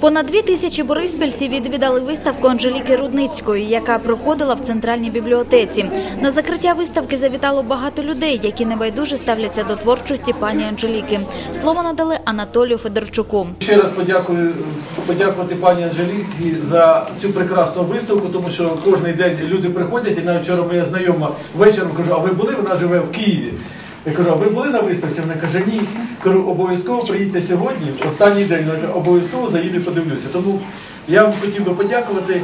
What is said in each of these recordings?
Понад дві тисячі бориспільців відвідали виставку Анжеліки Рудницької, яка проходила в центральній бібліотеці. На закриття виставки завітало багато людей, які небайдуже ставляться до творчості пані Анжеліки. Слово надали Анатолію Федорчуку. Ще раз подякую, подякувати пані Анжеліці за цю прекрасну виставку, тому що кожен день люди приходять, і навіть вчора моя знайома вечором кажу, а ви були? Вона живе в Києві. Я кажу, а ви були на виставці? Вона каже, ні. Кажу, обов'язково приїдьте сьогодні, останній день. Вона каже, обов'язково заїду і подивлюся. Тому я вам хотів би подякувати.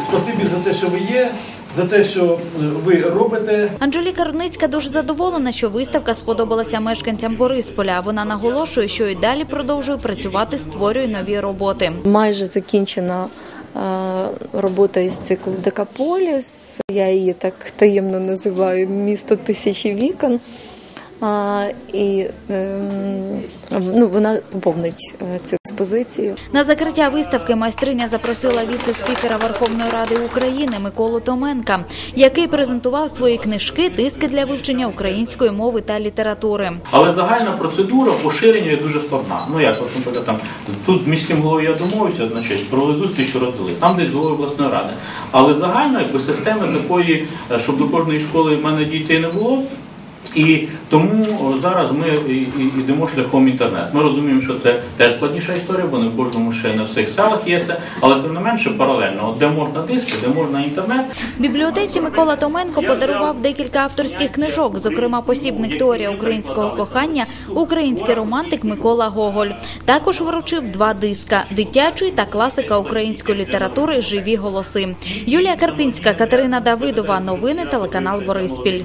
Спасибі за те, що ви є, за те, що е, ви робите. Анжеліка Рудницька дуже задоволена, що виставка сподобалася мешканцям Борисполя. Вона наголошує, що і далі продовжує працювати, створює нові роботи. Майже закінчена е, робота із циклу Декаполіс. Я її так таємно називаю місто тисячі вікон. А, і ем, ну, вона поповнить е, цю експозицію. На закриття виставки майстриня запросила віце-спікера Верховної Ради України Миколу Томенка, який презентував свої книжки «Диски для вивчення української мови та літератури. Але загальна процедура поширення є дуже складна. Ну як, наприклад, там тут міським головою я домовився, значить, провели зустріч, роздали, там десь голова обласної ради. Але загально якби системи такої, е, щоб до кожної школи в мене дітей не було. І тому зараз ми йдемо шляхом інтернет. Ми розуміємо, що це теж складніша історія, бо не в кожному ще не в всіх селах є це, але тим не менше паралельно, де можна диски, де можна інтернет, бібліотеці Микола Томенко подарував декілька авторських книжок, зокрема посібник теорія українського кохання, український романтик Микола Гоголь. Також вручив два диска дитячий та класика української літератури Живі голоси. Юлія Карпінська, Катерина Давидова. Новини телеканал Бориспіль.